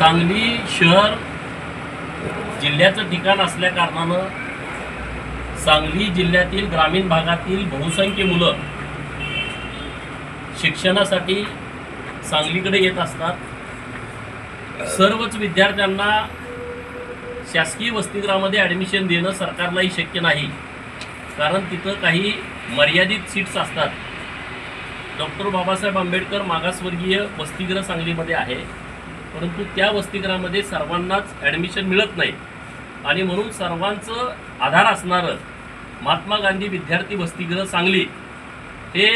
सांगली शहर जिल्ह्याचं ठिकाण असल्याकारणानं सांगली जिल्ह्यातील ग्रामीण भागातील बहुसंख्य मुलं शिक्षणासाठी सांगलीकडे येत असतात. सर्वच विद्यार्थ्यांना शासकीय वसतिगृहामध्ये ॲडमिशन देणं सरकारलाही शक्य नाही. कारण तिथं काही मर्यादित सीट्स असतात. डॉक्टर बाबासाहेब आंबेडकर मागासवर्गीय वसतिगृह सांगलीमध्ये आहे. परंतु त्या वसतिगृहामध्ये सर्वांनाच ॲडमिशन मिळत नाही. आणि म्हणून सर्वांचं आधार असणारं महात्मा गांधी विद्यार्थी वसतिगृह सांगली हे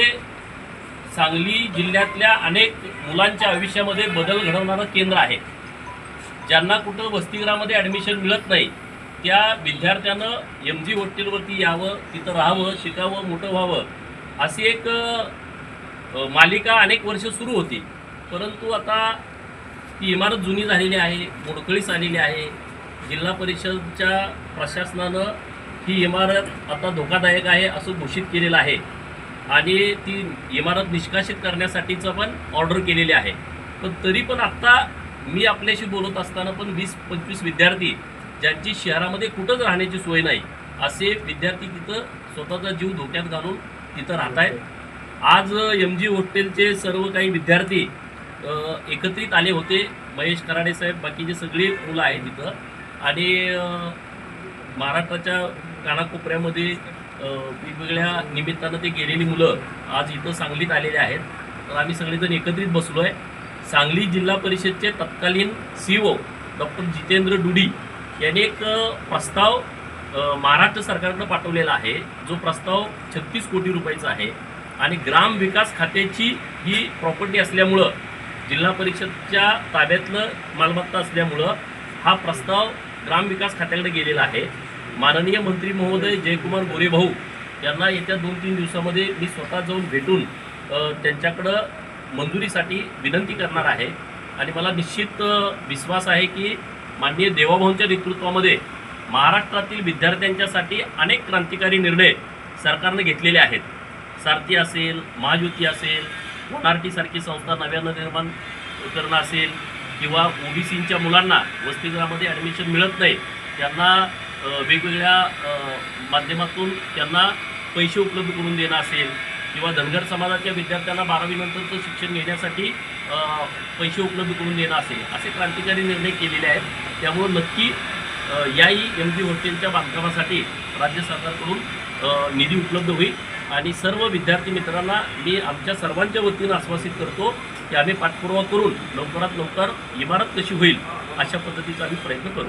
सांगली जिल्ह्यातल्या अनेक मुलांच्या आयुष्यामध्ये बदल घडवणारं केंद्र आहे. ज्यांना कुठं वसतिगृहामध्ये ॲडमिशन मिळत नाही त्या विद्यार्थ्यानं एम जी हॉटेलवरती यावं तिथं राहावं शिकावं मोठं व्हावं अशी एक मालिका अनेक वर्ष सुरू होती. परंतु आता ती इमारत जुनी झालेली आहे मोडकळीस आलेली आहे. जिल्हा परिषदच्या प्रशासनानं ही इमारत आता धोकादायक आहे असं घोषित केलेलं आहे. आणि ती इमारत निष्कासित करण्यासाठीचं पण ऑर्डर केलेली आहे. पण तरी पण आत्ता मी आपल्याशी बोलत असताना पण वीस पंचवीस विद्यार्थी ज्यांची शहरामध्ये कुठंच राहण्याची सोय नाही असे विद्यार्थी तिथं स्वतःचा जीव धोक्यात घालून तिथं राहत आहेत आज एम जी हॉटेलचे सर्व काही विद्यार्थी एकत्रित आले होते महेश कराडे साहेब बाकीचे सगळी मुलं आहेत तिथं. आणि महाराष्ट्राच्या कानाकोपऱ्यामध्ये वेगवेगळ्या निमित्तानं ते गेलेली मुलं आज इथं सांगलीत आलेले आहेत. तर आम्ही सगळेजण एकत्रित बसलो आहे सांगली जिल्हा परिषदचे तत्कालीन C O doctor Jitendra Dudi यांनी एक प्रस्ताव महाराष्ट्र सरकारकडे पाठवलेला आहे. जो प्रस्ताव छत्तीस कोटी रुपयाचा आहे. आणि ग्राम विकास खात्याची ही प्रॉपर्टी असल्यामुळं जिल्हा परिषदच्या ताब्यातलं मालमत्ता असल्यामुळं हा प्रस्ताव ग्रामविकास खात्याकडे गेलेला आहे. माननीय मंत्री महोदय जयकुमार गोरेभाऊ यांना येत्या दोन तीन दिवसामध्ये मी स्वतः जाऊन भेटून त्यांच्याकडं मंजुरीसाठी विनंती करणार आहे. आणि मला निश्चित विश्वास आहे की माननीय देवाभाऊंच्या नेतृत्वामध्ये महाराष्ट्रातील विद्यार्थ्यांच्यासाठी अनेक क्रांतिकारी निर्णय सरकारनं घेतलेले आहेत. सारथी असेल महायुती असेल सारखी संस्था नव्यानं निर्माण करणं असेल किंवा ओबीसीच्या मुलांना वसतिगृहामध्ये ॲडमिशन मिळत नाही त्यांना वेगवेगळ्या माध्यमातून त्यांना पैसे उपलब्ध करून देणं असेल किंवा धनगर समाजाच्या विद्यार्थ्यांना बारावीनंतरचं शिक्षण घेण्यासाठी पैसे उपलब्ध करून देणं असेल असे क्रांतिकारी निर्णय केलेले आहेत. त्यामुळं नक्की याही एम जी हॉटेलच्या बांधकामासाठी राज्य सरकारकडून निधी उपलब्ध होईल. आणि सर्व विद्यार्थी मित्रांना मी आमच्या सर्वांच्या वतीनं आश्वासित करतो की आम्ही पाठपुरावा करून लवकरात लवकर इमारत कशी होईल अशा पद्धतीचा आम्ही प्रयत्न करू